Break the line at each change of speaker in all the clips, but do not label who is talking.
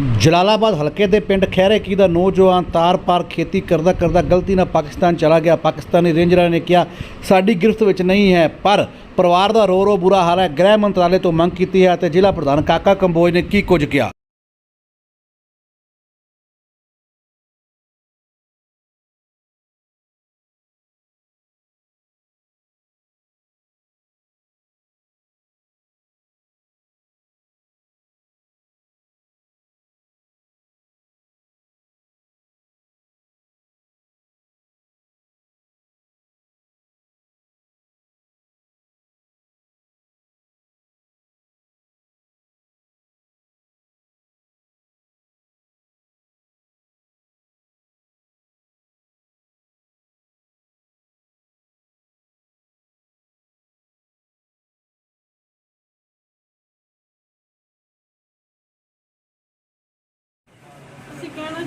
ਜਲਾਲਾਬਾਦ ਹਲਕੇ ਦੇ ਪਿੰਡ ਖਹਿਰੇ ਕੀ ਦਾ ਨੌਜਵਾਨ ਤਾਰ-ਪਾਰ ਖੇਤੀ ਕਰਦਾ ਕਰਦਾ ਗਲਤੀ ਨਾਲ ਪਾਕਿਸਤਾਨ ਚਲਾ ਗਿਆ। ਪਾਕਿਸਤਾਨੀ ਰੇਂਜਰਾਂ ਨੇ ਕਿਹਾ, ਸਾਡੀ ਗ੍ਰਿਫ਼ਤ ਵਿੱਚ ਨਹੀਂ ਹੈ, ਪਰ ਪਰਿਵਾਰ ਦਾ ਰੋ ਰੋ ਬੁਰਾ ਹਾਲ ਹੈ। ਗ੍ਰਹਿ ਮੰਤਰਾਲੇ ਤੋਂ ਮੰਗ ਕੀਤੀ ਹੈ ਤੇ ਜ਼ਿਲ੍ਹਾ ਪ੍ਰਧਾਨ ਕਾਕਾ ਕੰਬੋਜ ਨੇ ਕੀ ਕੁਝ ਕਿਹਾ?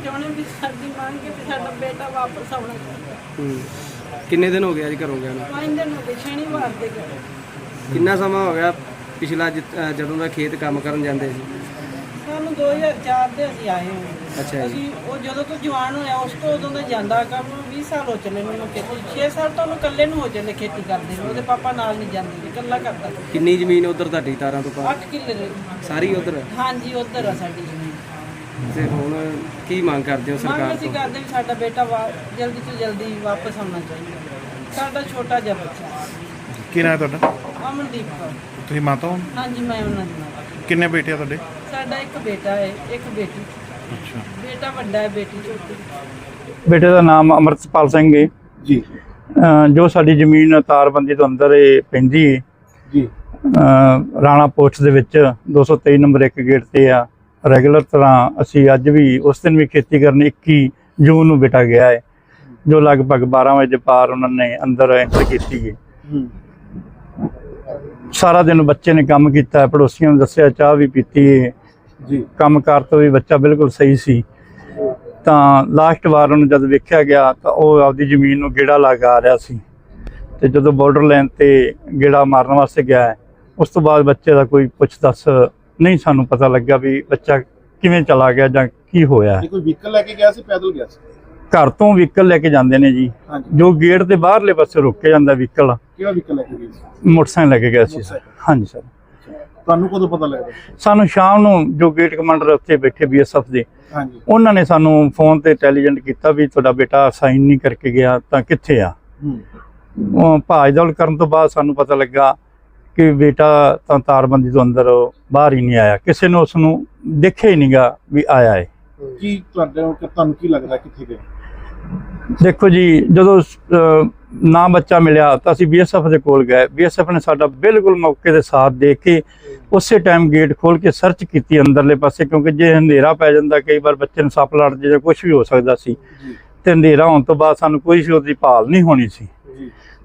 ਚਾਹੁੰਦੇ ਵੀ ਸਾਡੀ ਮੰਗ ਹੈ ਵੀ ਸਾਡਾ ਬੇਟਾ ਵਾਪਸ ਆਉਣਾ ਚਾਹੀਦਾ।
ਹੂੰ। ਕਿੰਨੇ ਦਿਨ ਹੋ ਗਿਆ ਜੀ ਘਰੋਂ ਗਿਆ ਨੂੰ?
ਪੰਜ ਦਿਨ ਹੋ ਗਏ ਸ਼ਨੀਵਾਰ ਦੇ ਗਏ
ਕਿੰਨਾ ਸਮਾਂ ਹੋ ਗਿਆ ਪਿਛਲਾ ਅਹ ਜਦੋਂ ਦਾ ਖੇਤ ਕੰਮ ਕਰਨ ਜਾਂਦੇ ਸੀ?
ਸਾਨੂੰ 2004 ਦੇ ਅਸੀਂ ਆਏ ਹਾਂ।
ਅੱਛਾ ਜੀ।
ਅਸੀਂ ਉਹ ਜਦੋਂ ਤੋਂ ਜਵਾਨ ਹੋਇਆ ਉਸ ਤੋਂ ਉਦੋਂ ਦਾ ਜਾਂਦਾ ਕੰਮ 20 ਸਾਲ ਹੋ ਚੱਲੇ ਮੈਨੂੰ ਖੇਤੀ 6 ਸਾਲ ਤੋਂ ਉਹਨੂੰ ਇਕੱਲੇ ਨੂੰ ਹੋ ਚੱਲੇ ਖੇਤੀ ਕਰਦੇ ਨੂੰ ਉਹਦੇ ਪਾਪਾ ਨਾਲ ਨਹੀਂ ਜਾਂਦੇ ਸੀ, ਇਕੱਲਾ ਕਰਦਾ
ਕਿੰਨੀ ਜ਼ਮੀਨ ਉਧਰ ਤੁਹਾਡੀ ਤਾਰਾਂ ਤੋਂ ਪਾ
8 ਕਿੱਲੇ ਦੇ।
ਸਾਰੀ ਉਧਰ?
ਹਾਂਜੀ ਉਧਰ ਆ ਸਾਡੀ ਜ਼ਮੀਨ।
ਤੇ ਹੁਣ ਕੀ ਮੰਗ ਕਰਦੇ ਹੋ
ਮੰਗ
ਸਰਕਾਰ
ਅਸੀਂ
ਤੋਂ?
ਕਰਦੇ ਵੀ ਸਾਡਾ ਬੇਟਾ ਵਾ- ਜਲਦੀ ਤੋਂ ਜਲਦੀ ਵਾਪਸ ਆਉਣਾ ਚਾਹੀਦਾ। ਸਾਡਾ ਛੋਟਾ ਜਿਹਾ ਬੱਚਾ।
ਕੀ ਨਾਂ ਹੈ ਤੁਹਾਡਾ?
ਅਮਨਦੀਪ ਕੌਰ।
ਤੁਸੀਂ ਮਾਤਾ ਹੋ?
ਹਾਂਜੀ ਮੈਂ ਉਹਨਾਂ ਦੀ ਮਾਂ
ਕਿੰਨੇ ਬੇਟੇ ਆ ਤੁਹਾਡੇ?
ਸਾਡਾ ਇੱਕ ਬੇਟਾ ਹੈ ਇੱਕ ਬੇਟੀ।
ਅੱਛਾ।
ਬੇਟਾ ਵੱਡਾ ਹੈ ਬੇਟੀ ਛੋਟੀ।
ਬੇਟੇ ਦਾ ਨਾਮ ਅਮਰਤਪਾਲ ਸਿੰਘ ਹੈ।
ਜੀ।
ਅਹ ਜੋ ਸਾਡੀ ਜ਼ਮੀਨ ਤਾਰਬੰਦੀ ਤੋਂ ਅੰਦਰ ਇਹ ਪੈਂਦੀ ਹੈ।
ਜੀ।
ਅਹ ਰਾਣਾ ਪੋਸਟ ਦੇ ਵਿੱਚ 223 ਨੰਬਰ ਇੱਕ ਗੇਟ ਤੇ ਆ। ਰੈਗੂਲਰ ਤਰ੍ਹਾਂ ਅਸੀਂ ਅੱਜ ਵੀ ਉਸ ਦਿਨ ਵੀ ਖੇਤੀ ਕਰਨ 21 ਜੂਨ ਨੂੰ ਬੇਟਾ ਗਿਆ ਹੈ ਜੋ ਲਗਭਗ 12 ਵਜੇ ਪਾਰ ਉਹਨਾਂ ਨੇ ਅੰਦਰ ਐਂਟਰ ਕੀਤੀ ਹੈ। ਸਾਰਾ ਦਿਨ ਬੱਚੇ ਨੇ ਕੰਮ ਕੀਤਾ ਪੜੋਸੀਆਂ ਨੂੰ ਦੱਸਿਆ ਚਾਹ ਵੀ ਪੀਤੀ ਹੈ।
ਜੀ।
ਕੰਮਕਾਰ ਤੋਂ ਵੀ ਬੱਚਾ ਬਿਲਕੁਲ ਸਹੀ ਸੀ। ਤਾਂ ਲਾਸਟ ਵਾਰ ਉਹਨੂੰ ਜਦ ਵੇਖਿਆ ਗਿਆ ਤਾਂ ਉਹ ਆਪਦੀ ਜ਼ਮੀਨ ਨੂੰ ਗੇੜਾ ਲਾ ਕੇ ਆ ਰਿਹਾ ਸੀ। ਤੇ ਜਦੋਂ ਬਾਰਡਰ ਲਾਈਨ ਤੇ ਗੇੜਾ ਮਾਰਨ ਵਾਸਤੇ ਗਿਆ ਉਸ ਤੋਂ ਬਾਅਦ ਬੱਚੇ ਦਾ ਕੋਈ ਪੁੱਛ ਦੱਸ ਨਹੀਂ ਸਾਨੂੰ ਪਤਾ ਲੱਗਾ ਵੀ ਬੱਚਾ ਕਿਵੇਂ ਚਲਾ ਗਿਆ ਜਾਂ ਕੀ ਹੋਇਆ।
ਇਹ ਕੋਈ ਵਹੀਕਲ ਲੈ ਕੇ ਗਿਆ ਸੀ ਪੈਦਲ ਗਿਆ ਸੀ?
ਘਰ ਤੋਂ ਵਹੀਕਲ ਲੈ ਕੇ ਜਾਂਦੇ ਨੇ ਜੀ।
ਹਾਂਜੀ।
ਜੋ ਗੇਟ ਦੇ ਬਾਹਰਲੇ ਪਾਸੇ ਰੋਕੇ ਜਾਂਦਾ ਵਹੀਕਲ
ਕਿਹੜਾ ਵਹੀਕਲ ਲੈ ਕੇ ਗਏ ਸੀ?
ਮੋਟਰਸਾਈਕਲ ਲੈ ਕੇ ਗਿਆ ਸੀ। ਸਰ ਹਾਂਜੀ ਸਰ।
ਤੁਹਾਨੂੰ ਕਦੋਂ ਪਤਾ ਲੱਗਦਾ
ਸਾਨੂੰ ਸ਼ਾਮ ਨੂੰ ਜੋ ਗੇਟ ਕਮਾਂਡਰ ਉੱਥੇ ਬੈਠੇ ਬੀਐਸਐਫ ਦੇ
ਹਾਂਜੀ।
ਉਹਨਾਂ ਨੇ ਸਾਨੂੰ ਫੋਨ ਤੇ ਇੰਟੈਲੀਜੈਂਟ ਕੀਤਾ ਵੀ ਤੁਹਾਡਾ ਬੇਟਾ ਸਾਈਨ ਨਹੀਂ ਕਰਕੇ ਗਿਆ ਤਾਂ ਕਿੱਥੇ ਆ?
ਹੂੰ।
ਉਹ ਭਾਜ ਦੌੜ ਕਰਨ ਤੋਂ ਬਾਅਦ ਸਾਨੂੰ ਪਤਾ ਲੱਗਾ ਕਿ ਬੇਟਾ ਤਾਂ ਤਾਰਬੰਦੀ ਤੋਂ ਅੰਦਰ ਬਾਹਰ ਹੀ ਨਹੀਂ ਆਇਆ। ਕਿਸੇ ਨੇ ਉਸ ਨੂੰ ਦੇਖਿਆ ਹੀ ਨਹੀਂਗਾ ਵੀ ਆਇਆ ਹੈ
ਕੀ ਤੁਹਾਡੇ ਕਿ ਤੁਹਾਨੂੰ ਕੀ ਲੱਗਦਾ ਕਿੱਥੇ ਗਏ
ਦੇਖੋ ਜੀ ਜਦੋਂ ਨਾ ਬੱਚਾ ਮਿਲਿਆ ਤਾਂ ਅਸੀਂ ਬੀਐਸਐਫ ਦੇ ਕੋਲ ਗਏ। ਬੀਐਸਐਫ ਨੇ ਸਾਡਾ ਬਿਲਕੁਲ ਮੌਕੇ ਦੇ ਸਾਥ ਦੇ ਕੇ ਉਸੇ ਟਾਈਮ ਗੇਟ ਖੋਲ ਕੇ ਸਰਚ ਕੀਤੀ ਅੰਦਰਲੇ ਪਾਸੇ ਕਿਉਂਕਿ ਜੇ ਹਨੇਰਾ ਪੈ ਜਾਂਦਾ ਕਈ ਵਾਰ ਬੱਚੇ ਨੂੰ ਸੱਪ ਲੜ ਜੇ ਜਾਂ ਕੁਝ ਵੀ ਹੋ ਸਕਦਾ ਸੀ ਤੇ ਹਨੇਰਾ ਹੋਣ ਤੋਂ ਬਾਅਦ ਸਾਨੂੰ ਕੋਈ ਸ਼ੋਰ ਦੀ ਭਾਲ ਨਹੀਂ ਹੋਣੀ ਸੀ।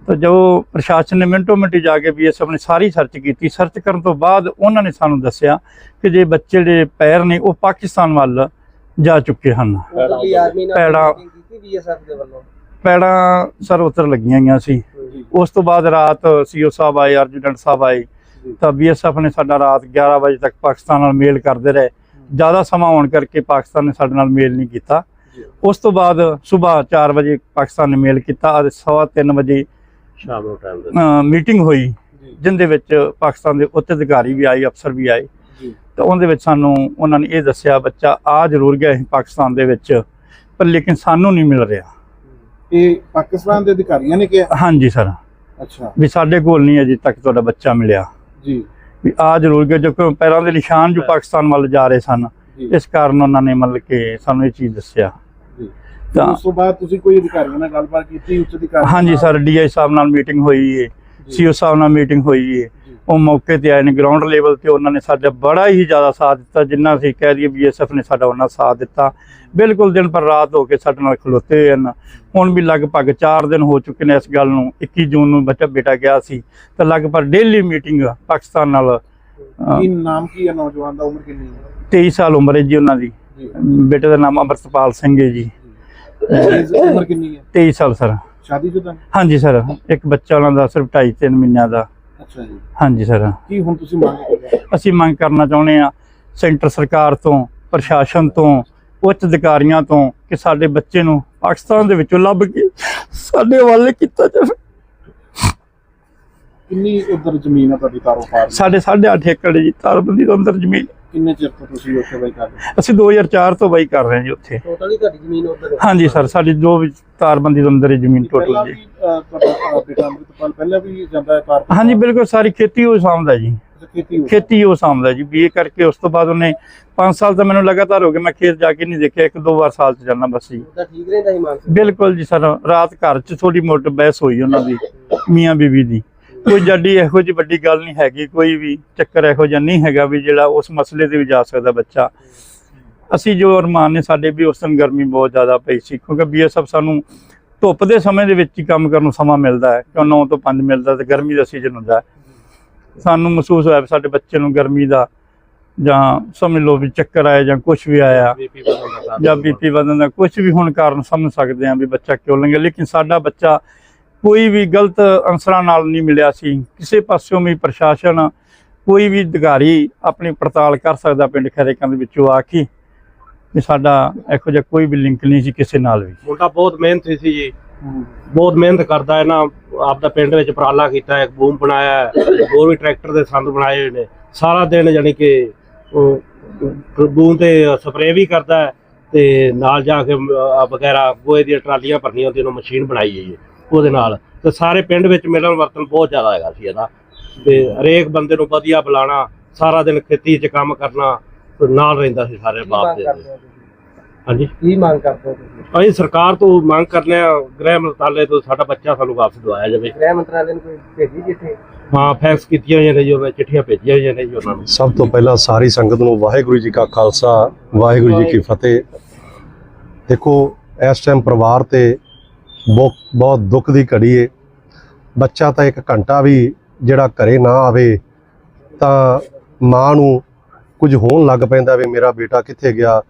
ਤਾਂ ਜੋ ਪ੍ਰਸ਼ਾਸਨ ਨੇ ਮਿੰਟੋ ਮਿੰਟੀ ਜਾ ਕੇ ਬੀਐਸਐਫ ਨੇ ਸਾਰੀ ਸਰਚ ਕੀਤੀ। ਸਰਚ ਕਰਨ ਤੋਂ ਬਾਅਦ ਉਹਨਾਂ ਨੇ ਸਾਨੂੰ ਦੱਸਿਆ ਕਿ ਜੇ ਬੱਚੇ ਦੇ ਪੈਰ ਨੇ ਉਹ ਪਾਕਿਸਤਾਨ ਵੱਲ ਜਾ ਚੁੱਕੇ ਹਨ। ਪੈੜਾ- ਪੈੜਾਂ ਸਰ ਉੱਤਰ ਲੱਗੀਆਂ ਗਈਆਂ ਸੀ। ਉਸ ਤੋਂ ਬਾਅਦ ਰਾਤ ਸੀਓ ਸਾਹਿਬ ਆਏ ਅਰਜੁਨੈਂਟ ਸਾਹਿਬ ਆਏ। ਤਾਂ ਬੀਐਸਐਫ ਨੇ ਸਾਡਾ ਰਾਤ 11 ਵਜੇ ਤੱਕ ਪਾਕਿਸਤਾਨ ਨਾਲ ਮੇਲ ਕਰਦੇ ਰਹੇ। ਜ਼ਿਆਦਾ ਸਮਾਂ ਹੋਣ ਕਰਕੇ ਪਾਕਿਸਤਾਨ ਨੇ ਸਾਡੇ ਨਾਲ ਮੇਲ ਨਹੀਂ ਕੀਤਾ। ਉਸ ਤੋਂ ਬਾਅਦ ਸਵੇਰ 4 ਵਜੇ ਪਾਕਿਸਤਾਨ ਨੇ ਮੇਲ ਕੀਤਾ। ਅਤੇ ਸਵਾ ਤਿੰਨ ਵਜੇ
ਸ਼ਾਮ ਨੂੰ ਟਾਈਮ
ਅ, ਮੀਟਿੰਗ ਹੋਈ ਜਿੰਦੇ ਵਿੱਚ ਪਾਕਿਸਤਾਨ ਦੇ ਉੱਚ ਅਧਿਕਾਰੀ ਵੀ ਆਏ ਅਫਸਰ ਵੀ ਆਏ।
ਜੀ।
ਤਾਂ ਉਹਦੇ ਵਿੱਚ ਸਾਨੂੰ ਉਹਨਾਂ ਨੇ ਇਹ ਦੱਸਿਆ ਬੱਚਾ ਆ ਜ਼ਰੂਰ ਗਿਆ ਸੀ ਪਾਕਿਸਤਾਨ ਦੇ ਵਿੱਚ ਪਰ ਲੇਕਿਨ ਸਾਨੂੰ ਨਹੀਂ ਮਿਲ ਰਿਹਾ।
ਇਹ ਪਾਕਿਸਤਾਨ ਦੇ ਅਧਿਕਾਰੀਆਂ ਨੇ ਕਿਹਾ?
ਹਾਂਜੀ ਸਰ।
ਅੱਛਾ।
ਵੀ ਸਾਡੇ ਕੋਲ ਨਹੀਂ ਅਜੇ ਤੱਕ ਤੁਹਾਡਾ ਬੱਚਾ ਮਿਲਿਆ।
ਜੀ।
ਵੀ ਆ ਜ਼ਰੂਰ ਗਿਆ ਜੋ ਕਿ ਪੈਰਾਂ ਦੇ ਨਿਸ਼ਾਨ ਜੋ ਪਾਕਿਸਤਾਨ ਵੱਲ ਜਾ ਰਹੇ ਸਨ ਇਸ ਕਾਰਨ ਉਹਨਾਂ ਨੇ ਮਤਲਬ ਕਿ ਸਾਨੂੰ ਇਹ ਚੀਜ਼ ਦੱਸਿਆ। ਤਾਂ
ਉਸ ਤੋਂ ਬਾਅਦ ਤੁਸੀਂ ਕੋਈ ਅਧਿਕਾਰੀਆਂ ਨਾਲ ਗੱਲਬਾਤ ਕੀਤੀ ਉੱਚ ਅਧਿਕਾਰੀ
ਹਾਂਜੀ ਸਰ ਡੀਆਈ ਸਾਹਿਬ ਨਾਲ ਮੀਟਿੰਗ ਹੋਈ ਹੈ ਸੀਓ ਸਾਹਿਬ ਨਾਲ ਮੀਟਿੰਗ ਹੋਈ
ਜੀ।
ਉਹ ਮੌਕੇ ਤੇ ਆਏ ਨੇ ਗਰਾਊਂਡ ਲੈਵਲ ਤੇ ਉਹਨਾਂ ਨੇ ਸਾਡਾ ਬੜਾ ਹੀ ਜ਼ਿਆਦਾ ਸਾਥ ਦਿੱਤਾ ਜਿੰਨਾ ਅਸੀਂ ਕਹਿ ਦਈਏ ਬੀਐਸਐਫ ਨੇ ਸਾਡਾ ਉਹਨਾਂ ਸਾਥ ਦਿੱਤਾ। ਬਿਲਕੁਲ ਦਿਨ ਪਰ ਰਾਤ ਹੋ ਕੇ ਸਾਡੇ ਨਾਲ ਖਲੋਤੇ ਹੋਏ ਹਨ। ਹੁਣ ਵੀ ਲਗਭਗ 4 ਦਿਨ ਹੋ ਚੁੱਕੇ ਨੇ ਇਸ ਗੱਲ ਨੂੰ 21 ਜੂਨ ਨੂੰ ਬੱਚਾ ਬੇਟਾ ਗਿਆ ਸੀ। ਤਾਂ ਲਗਭਗ ਡੇਲੀ ਮੀਟਿੰਗ ਪਾਕਿਸਤਾਨ ਨਾਲ
ਕੀ ਨਾਮ ਕੀ ਹੈ ਨੌਜਵਾਨ ਦਾ ਉਮਰ ਕਿੰਨੀ ਹੈ?
23 ਸਾਲ ਉਮਰ ਹੈ ਜੀ ਉਹਨਾਂ ਦੀ। ਬੇਟੇ ਦਾ ਨਾਮ ਅਮਰਤਪਾਲ ਸਿੰਘ ਹੈ ਜੀ।
ਉਮਰ ਕਿੰਨੀ ਹੈ?
23 ਸਾਲ ਸਰ।
ਸ਼ਾਦੀशुदा
ਹਾਂਜੀ ਸਰ। ਇੱਕ ਬੱਚਾ ਉਹਨਾਂ ਦਾ ਸਿਰਫ 2.5 3 ਮਹੀਨਿਆਂ ਦਾ।
ਅੱਛਾ ਜੀ।
ਹਾਂਜੀ ਸਰ।
ਕੀ ਹੁਣ ਤੁਸੀਂ ਮੰਗ?
ਅਸੀਂ ਮੰਗ ਕਰਨਾ ਚਾਹੁੰਦੇ ਆ ਸੈਂਟਰ ਸਰਕਾਰ ਤੋਂ ਪ੍ਰਸ਼ਾਸਨ ਤੋਂ ਉੱਚ ਅਧਿਕਾਰੀਆਂ ਤੋਂ ਕਿ ਸਾਡੇ ਬੱਚੇ ਨੂੰ ਪਾਕਿਸਤਾਨ ਦੇ ਵਿੱਚੋਂ ਲੱਭ ਕੇ ਸਾਡੇ ਹਵਾਲੇ ਕੀਤਾ ਜਾਵੇ।
ਕਿੰਨੀ ਉਧਰ ਜ਼ਮੀਨ ਆ ਤੁਹਾਡੀ ਤਾਰੋ ਪਾਰ
ਸਾਡੇ 8.5 ਏਕੜ ਜੀ ਤਾਰਬੰਦੀ ਤੋਂ ਅੰਦਰ ਜ਼ਮੀਨ।
ਕਿੰਨੇ ਚਿਰ ਤੋਂ ਤੁਸੀਂ ਉੱਥੇ ਬਈ ਕਰ ਰਹੇ?
ਅਸੀਂ 2004 ਤੋਂ ਬਾਈ ਕਰ ਰਹੇ ਹਾਂ ਜੀ ਉੱਥੇ।
ਟੋਟਲੀ ਤੁਹਾਡੀ ਜ਼ਮੀਨ ਉਧਰ
ਹਾਂਜੀ ਸਰ ਸਾਡੀ ਜੋ ਵੀ ਤਾਰਬੰਦੀ ਤੋਂ ਅੰਦਰ ਹੀ ਜ਼ਮੀਨ ਟੋਟਲ ਜੀ।
ਤੁਹਾਡਾ ਬੇਟਾ ਅੰਮ੍ਰਿਤਪਾਲ ਪਹਿਲਾਂ ਵੀ ਜਾਂਦਾ ਹੈ ਕਾਰ
ਹਾਂਜੀ ਬਿਲਕੁਲ ਸਾਰੀ ਖੇਤੀ ਉਹ ਸਾਂਭਦਾ ਜੀ।
ਖੇਤੀ
ਉਹ ਸਾਂਭਦਾ ਜੀ। ਬੀਏ ਕਰਕੇ ਉਸ ਤੋਂ ਬਾਅਦ ਉਹਨੇ 5 ਸਾਲ ਤਾਂ ਮੈਨੂੰ ਲਗਾਤਾਰ ਹੋ ਗਏ ਮੈਂ ਖੇਤ ਜਾ ਕੇ ਨਹੀਂ ਦੇਖਿਆ ਇੱਕ ਦੋ ਵਾਰ ਸਾਲ ਚ ਜਾਣਾ ਬਸ ਜੀ।
ਉਹਦਾ ਠੀਕ ਰਹਿੰਦਾ ਸੀ ਮਾਨਸਾ?
ਬਿਲਕੁਲ ਜੀ ਸਰ ਰਾਤ ਘਰ ਚ ਥੋੜੀ ਮੋਟ ਬਹਿਸ ਹੋਈ ਉਹਨਾਂ ਦੀ ਮੀਆਂ ਬੀਵੀ ਦੀ। ਕੋਈ ਜੱਡੀ ਇਹੋ ਜਿਹੀ ਵੱਡੀ ਗੱਲ ਨਹੀਂ ਹੈਗੀ ਕੋਈ ਵੀ ਚੱਕਰ ਇਹੋ ਜਿਹਾ ਨਹੀਂ ਹੈਗਾ ਵੀ ਜਿਹੜਾ ਉਸ ਮਸਲੇ ਤੇ ਵੀ ਜਾ ਸਕਦਾ ਬੱਚਾ। ਅਸੀਂ ਜੋ ਅਰਮਾਨ ਨੇ ਸਾਡੇ ਵੀ ਉਸ ਦਿਨ ਗਰਮੀ ਬਹੁਤ ਜ਼ਿਆਦਾ ਪਈ ਸੀ ਕਿਉਂਕਿ ਬੀਐਸਐਫ ਸਾਨੂੰ ਧੁੱਪ ਦੇ ਸਮੇਂ ਦੇ ਵਿੱਚ ਹੀ ਕੰਮ ਕਰਨ ਨੂੰ ਸਮਾਂ ਮਿਲਦਾ ਹੈ ਕਿਉਂ 9 ਤੋਂ 5 ਮਿਲਦਾ ਤੇ ਗਰਮੀ ਦਾ ਸੀਜ਼ਨ ਹੁੰਦਾ ਸਾਨੂੰ ਮਹਿਸੂਸ ਹੋਇਆ ਵੀ ਸਾਡੇ ਬੱਚੇ ਨੂੰ ਗਰਮੀ ਦਾ ਜਾਂ ਸਮਝ ਲਓ ਵੀ ਚੱਕਰ ਆਇਆ ਜਾਂ ਕੁਝ ਵੀ ਆਇਆ ਜਾਂ ਬੀਪੀ ਵਧਣ ਦਾ ਕੁਝ ਵੀ ਹੁਣ ਕਾਰਨ ਸਮਝ ਸਕਦੇ ਹਾਂ ਵੀ ਬੱਚਾ ਕਿਉਂ ਲੰਘਿਆ ਲੇਕਿਨ ਸਾਡਾ ਬੱਚਾ ਕੋਈ ਵੀ ਗਲਤ ਅਨਸਰਾਂ ਨਾਲ ਨਹੀਂ ਮਿਲਿਆ ਸੀ। ਕਿਸੇ ਪਾਸਿਓਂ ਵੀ ਪ੍ਰਸ਼ਾਸਨ ਕੋਈ ਵੀ ਅਧਿਕਾਰੀ ਆਪਣੀ ਪੜਤਾਲ ਕਰ ਸਕਦਾ ਪਿੰਡ ਖਰੇਕਾਂ ਦੇ ਵਿੱਚੋਂ ਆ ਕੇ ਵੀ ਸਾਡਾ ਇਹੋ ਜਿਹਾ ਕੋਈ ਵੀ ਲਿੰਕ ਨਹੀਂ ਸੀ ਕਿਸੇ ਨਾਲ ਵੀ।
ਮੁੰਡਾ ਬਹੁਤ ਮਿਹਨਤੀ ਸੀ ਜੀ। ਬਹੁਤ ਮਿਹਨਤ ਕਰਦਾ ਹੈ ਨਾ। ਆਪਦਾ ਪਿੰਡ ਵਿੱਚ ਉਪਰਾਲਾ ਕੀਤਾ ਹੈ ਬੂਮ ਬਣਾਇਆ ਹੈ, ਹੋਰ ਵੀ ਟਰੈਕਟਰ ਦੇ ਸੰਦ ਬਣਾਏ ਹੋਏ ਨੇ। ਸਾਰਾ ਦਿਨ ਯਾਨੀ ਕਿ ਉਹ ਬੂਮ ਤੇ ਸਪਰੇਅ ਵੀ ਕਰਦਾ ਹੈ ਤੇ ਨਾਲ ਜਾ ਕੇ ਵਗੈਰਾ ਗੋਏ ਦੀਆਂ ਟਰਾਲੀਆਂ ਭਰਨੀਆਂ ਹੁੰਦੀਆਂ ਉਹਨੂੰ ਮਸ਼ੀਨ ਬਣਾਈ ਹੈ ਜੀ। ਉਹਦੇ ਨਾਲ। ਤੇ ਸਾਰੇ ਪਿੰਡ ਵਿੱਚ ਮਿਲਣ ਵਰਤਨ ਬਹੁਤ ਜ਼ਿਆਦਾ ਹੈਗਾ ਸੀ ਇਹਦਾ। ਤੇ ਹਰੇਕ ਬੰਦੇ ਨੂੰ ਵਧੀਆ ਬੁਲਾਣਾ ਸਾਰਾ ਦਿਨ ਖੇਤੀ 'ਚ ਕੰਮ ਕਰਨਾ ਨਾਲ ਰਹਿੰਦਾ ਸੀ ਸਾਰੇ ਬਾਪ ਦੇ। ਹਾਂਜੀ?
ਕੀ ਮੰਗ ਕਰਦੇ ਹੋ ਤੁਸੀਂ?
ਅਸੀਂ ਸਰਕਾਰ ਤੋਂ ਮੰਗ ਕਰਨੇ ਆ ਗ੍ਰਹਿ ਮੰਤਰਾਲੇ ਤੋਂ ਸਾਡਾ ਬੱਚਾ ਸਾਨੂੰ ਵਾਪਸ ਦਵਾਇਆ ਜਾਵੇ।
ਗ੍ਰਹਿ ਮੰਤਰਾਲੇ ਨੂੰ ਕੋਈ ਭੇਜੀ ਜਿੱਥੇ?
ਹਾਂ ਫੈਕਸ ਕੀਤੀਆਂ ਹੋਈਆਂ ਨੇ ਜੋ ਮੈਂ ਚਿੱਠੀਆਂ ਭੇਜੀਆਂ ਹੋਈਆਂ ਨੇ ਉਹਨਾਂ ਨੂੰ।
ਸਭ ਤੋਂ ਪਹਿਲਾਂ ਸਾਰੀ ਸੰਗਤ ਨੂੰ ਵਾਹਿਗੁਰੂ ਜੀ ਕਾ ਖਾਲਸਾ ਵਾਹਿਗੁਰੂ ਜੀ ਕੀ ਫਤਿਹ। ਦੇਖੋ ਇਸ ਟਾਈਮ ਪਰਿਵਾਰ ਤੇ ਬਹੁਤ ਬਹੁਤ ਦੁੱਖ ਦੀ ਘੜੀ ਏ। ਬੱਚਾ ਤਾਂ ਇੱਕ ਘੰਟਾ ਵੀ ਜਿਹੜਾ ਘਰੇ ਨਾ ਆਵੇ ਤਾਂ ਮਾਂ ਨੂੰ ਕੁਝ ਹੋਣ ਲੱਗ ਪੈਂਦਾ ਵੀ ਮੇਰਾ ਬੇਟਾ ਕਿੱਥੇ ਗਿਆ।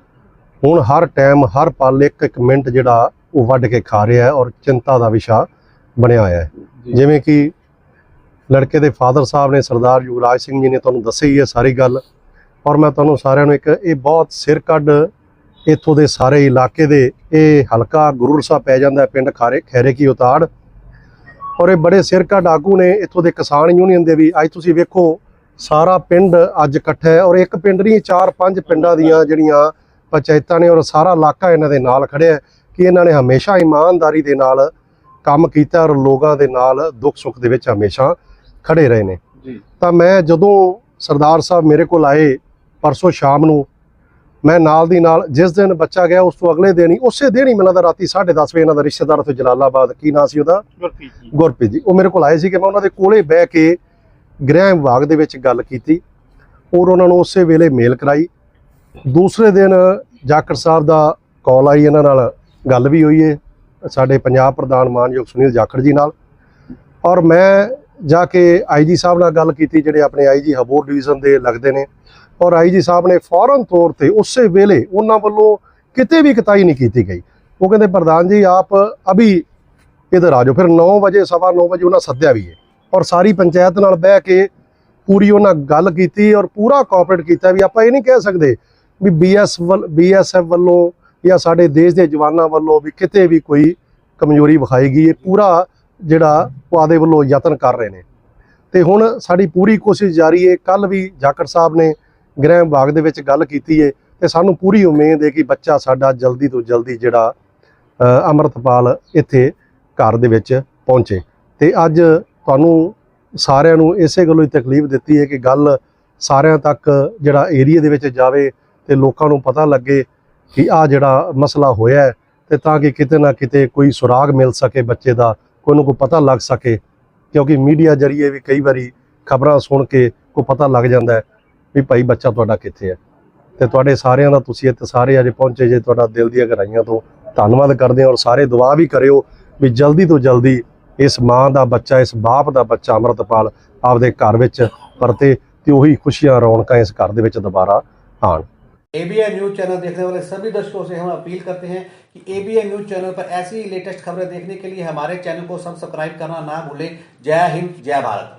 ਹੁਣ ਹਰ ਟਾਈਮ ਹਰ ਪਲ ਇੱਕ ਇੱਕ ਮਿੰਟ ਜਿਹੜਾ ਉਹ ਵੱਢ ਕੇ ਖਾ ਰਿਹਾ ਔਰ ਚਿੰਤਾ ਦਾ ਵਿਸ਼ਾ ਬਣਿਆ ਹੋਇਆ ਹੈ। ਜਿਵੇਂ ਕਿ ਲੜਕੇ ਦੇ ਫਾਦਰ ਸਾਹਿਬ ਨੇ ਸਰਦਾਰ ਯੁਵਰਾਜ ਸਿੰਘ ਜੀ ਨੇ ਤੁਹਾਨੂੰ ਦੱਸੀ ਹੈ ਸਾਰੀ ਗੱਲ। ਔਰ ਮੈਂ ਤੁਹਾਨੂੰ ਸਾਰਿਆਂ ਨੂੰ ਇੱਕ ਇਹ ਬਹੁਤ ਸਿਰ ਕੱਢ ਇੱਥੋਂ ਦੇ ਸਾਰੇ ਇਲਾਕੇ ਦੇ ਇਹ ਹਲਕਾ ਗੁਰੂਰ ਸਾਹਿਬ ਪੈ ਜਾਂਦਾ ਪਿੰਡ ਖਾਰੇ ਖੈਰੇ ਕੀ ਉਤਾੜ। ਔਰ ਇਹ ਬੜੇ ਸਿਰ ਕੱਢ ਆਗੂ ਨੇ ਇੱਥੋਂ ਦੇ ਕਿਸਾਨ ਯੂਨੀਅਨ ਦੇ ਵੀ। ਅੱਜ ਤੁਸੀਂ ਵੇਖੋ ਸਾਰਾ ਪਿੰਡ ਅੱਜ ਇਕੱਠਾ ਹੈ ਔਰ ਇੱਕ ਪਿੰਡ ਨਹੀਂ ਚਾਰ ਪੰਜ ਪਿੰਡਾਂ ਦੀਆਂ ਜਿਹੜੀਆਂ ਪੰਚਾਇਤਾਂ ਨੇ ਔਰ ਸਾਰਾ ਇਲਾਕਾ ਇਹਨਾਂ ਦੇ ਨਾਲ ਖੜਿਆ ਹੈ ਕਿ ਇਹਨਾਂ ਨੇ ਹਮੇਸ਼ਾ ਇਮਾਨਦਾਰੀ ਦੇ ਨਾਲ ਕੰਮ ਕੀਤਾ ਔਰ ਲੋਕਾਂ ਦੇ ਨਾਲ ਦੁੱਖ ਸੁੱਖ ਦੇ ਵਿੱਚ ਹਮੇਸ਼ਾ ਖੜੇ ਰਹੇ ਨੇ। ਤਾਂ ਮੈਂ ਜਦੋਂ ਸਰਦਾਰ ਸਾਹਿਬ ਮੇਰੇ ਕੋਲ ਆਏ ਪਰਸੋਂ ਸ਼ਾਮ ਨੂੰ ਮੈਂ ਨਾਲ ਦੀ ਨਾਲ ਜਿਸ ਦਿਨ ਬੱਚਾ ਗਿਆ ਉਸ ਤੋਂ ਅਗਲੇ ਦਿਨ ਹੀ ਉਸੇ ਦਿਨ ਹੀ ਮੈਨੂੰ ਲੱਗਦਾ ਰਾਤੀ 10:30 ਵਜੇ ਇਹਨਾਂ ਦਾ ਰਿਸ਼ਤੇਦਾਰ ਉੱਥੇ ਜਲਾਲਾਬਾਦ ਕੀ ਨਾਂ ਸੀ ਉਹਦਾ? ਗੁਰਪ੍ਰੀਤ ਜੀ। ਉਹ ਮੇਰੇ ਕੋਲ ਆਏ ਸੀ ਕਿ ਮੈਂ ਉਹਨਾਂ ਦੇ ਕੋਲੇ ਬਹਿ ਕੇ ਗ੍ਰਹਿ ਵਿਭਾਗ ਦੇ ਵਿੱਚ ਗੱਲ ਕੀਤੀ ਔਰ ਉਹਨਾਂ ਨੂੰ ਉਸੇ ਵੇਲੇ ਮੇਲ ਕਰਾਈ। ਦੂਸਰੇ ਦਿਨ ਜਾਕਰ ਸਾਹਿਬ ਦਾ ਕਾਲ ਆਈ ਇਹਨਾਂ ਨਾਲ ਗੱਲ ਵੀ ਹੋਈ ਹੈ ਸਾਡੇ ਪੰਜਾਬ ਪ੍ਰਧਾਨ ਮਾਨਯੋਗ ਸੁਨੀਲ ਜਾਖੜ ਜੀ ਨਾਲ। ਔਰ ਮੈਂ ਜਾ ਕੇ ਆਈਜੀ ਸਾਹਿਬ ਨਾਲ ਗੱਲ ਕੀਤੀ ਜਿਹੜੇ ਆਪਣੇ ਆਈਜੀ ਹਬੋਰ ਡਿਵੀਜ਼ਨ ਦੇ ਲੱਗਦੇ ਨੇ। ਔਰ ਆਈਜੀ ਸਾਹਿਬ ਨੇ ਫੌਰਨ ਤੌਰ ਤੇ ਉਸੇ ਵੇਲੇ ਉਹਨਾਂ ਵੱਲੋਂ ਕਿਤੇ ਵੀ ਕਤਾਈ ਨਹੀਂ ਕੀਤੀ ਗਈ। ਉਹ ਕਹਿੰਦੇ, ਪ੍ਰਧਾਨ ਜੀ, ਆਪ ਅਭੀ ਇਧਰ ਆ ਜਾਓ। ਫਿਰ 9 ਵਜੇ, ਸਵਾ 9 ਵਜੇ ਉਹਨਾਂ ਸੱਦਿਆ ਵੀ ਹੈ ਔਰ ਸਾਰੀ ਪੰਚਾਇਤ ਨਾਲ ਬਹਿ ਕੇ ਪੂਰੀ ਉਹਨਾਂ ਗੱਲ ਕੀਤੀ ਔਰ ਪੂਰਾ ਕੋਆਪਰੇਟ ਕੀਤਾ ਵੀ ਆਪਾਂ ਇਹ ਨਹੀਂ ਕਹਿ ਸਕਦੇ ਵੀ ਬੀਐਸ ਬੀਐਸਐਫ ਵੱਲੋਂ ਜਾਂ ਸਾਡੇ ਦੇਸ਼ ਦੇ ਜਵਾਨਾਂ ਵੱਲੋਂ ਵੀ ਕਿਤੇ ਵੀ ਕੋਈ ਕਮਜ਼ੋਰੀ ਵਿਖਾਈ ਗਈ। ਹੈ ਪੂਰਾ ਜਿਹੜਾ ਉਹ ਆਦੇ ਵੱਲੋਂ ਯਤਨ ਕਰ ਰਹੇ ਨੇ। ਤੇ ਹੁਣ ਸਾਡੀ ਪੂਰੀ ਕੋਸ਼ਿਸ਼ ਜਾਰੀ ਹੈ ਕੱਲ ਵੀ ਜਾਕਰ ਸਾਹਿਬ ਨੇ ਗ੍ਰਹਿ ਵਿਭਾਗ ਦੇ ਵਿੱਚ ਗੱਲ ਕੀਤੀ ਹੈ ਤੇ ਸਾਨੂੰ ਪੂਰੀ ਉਮੀਦ ਹੈ ਕਿ ਬੱਚਾ ਸਾਡਾ ਜਲਦੀ ਤੋਂ ਜਲਦੀ ਜਿਹੜਾ ਅ, ਅੰਮ੍ਰਿਤਪਾਲ ਇੱਥੇ ਘਰ ਦੇ ਵਿੱਚ ਪਹੁੰਚੇ। ਤੇ ਅੱਜ ਤੁਹਾਨੂੰ ਸਾਰਿਆਂ ਨੂੰ ਇਸੇ ਗੱਲੋਂ ਹੀ ਤਕਲੀਫ ਦਿੱਤੀ ਹੈ ਕਿ ਗੱਲ ਸਾਰਿਆਂ ਤੱਕ ਜਿਹੜਾ ਏਰੀਆ ਦੇ ਵਿੱਚ ਜਾਵੇ ਤੇ ਲੋਕਾਂ ਨੂੰ ਪਤਾ ਲੱਗੇ ਕਿ ਆ ਜਿਹੜਾ ਮਸਲਾ ਹੋਇਆ ਹੈ ਤੇ ਤਾਂ ਕਿ ਕਿਤੇ ਨਾ ਕਿਤੇ ਕੋਈ ਸੁਰਾਗ ਮਿਲ ਸਕੇ ਬੱਚੇ ਦਾ ਕੋਈ ਨੂੰ ਕੋਈ ਪਤਾ ਲੱਗ ਸਕੇ। ਕਿਉਂਕਿ ਮੀਡੀਆ ਜਰੀਏ ਵੀ ਕਈ ਵਾਰੀ ਖਬਰਾਂ ਸੁਣ ਕੇ ਕੋ ਪਤਾ ਲੱਗ ਜਾਂਦਾ ਹੈ ਵੀ ਭਾਈ ਬੱਚਾ ਤੁਹਾਡਾ ਕਿੱਥੇ ਹੈ ਤੇ ਤੁਹਾਡੇ ਸਾਰਿਆਂ ਦਾ ਤੁਸੀਂ ਇੱਥੇ ਸਾਰੇ ਅਜੇ ਪਹੁੰਚੇ ਜੇ ਤੁਹਾਡਾ ਦਿਲ ਦੀਆਂ ਗਹਿਰਾਈਆਂ ਤੋਂ ਧੰਨਵਾਦ ਕਰਦੇ ਹਾਂ ਔਰ ਸਾਰੇ ਦੁਆ ਵੀ ਕਰਿਓ ਵੀ ਜਲਦੀ ਤੋਂ ਜਲਦੀ ਇਸ ਮਾਂ ਦਾ ਬੱਚਾ ਇਸ ਬਾਪ ਦਾ ਬੱਚਾ ਅੰਮ੍ਰਿਤਪਾਲ ਆਪਦੇ ਘਰ ਵਿੱਚ ਪਰਤੇ ਤੇ ਉਹੀ ਖੁਸ਼ੀਆਂ ਰੌਣਕਾਂ ਇਸ ਘਰ ਦੇ ਵਿੱਚ ਦੁਬਾਰਾ ਆਣ
एबीएन न्यूज चैनल देखने वाले सभी दर्शकों से हम अपील करते हैं कि एबीएन न्यूज चैनल पर ऐसी ही लेटेस्ट खबरें देखने के लिए हमारे चैनल को सब्सक्राइब करना ना भूलें जय हिंद जय भारत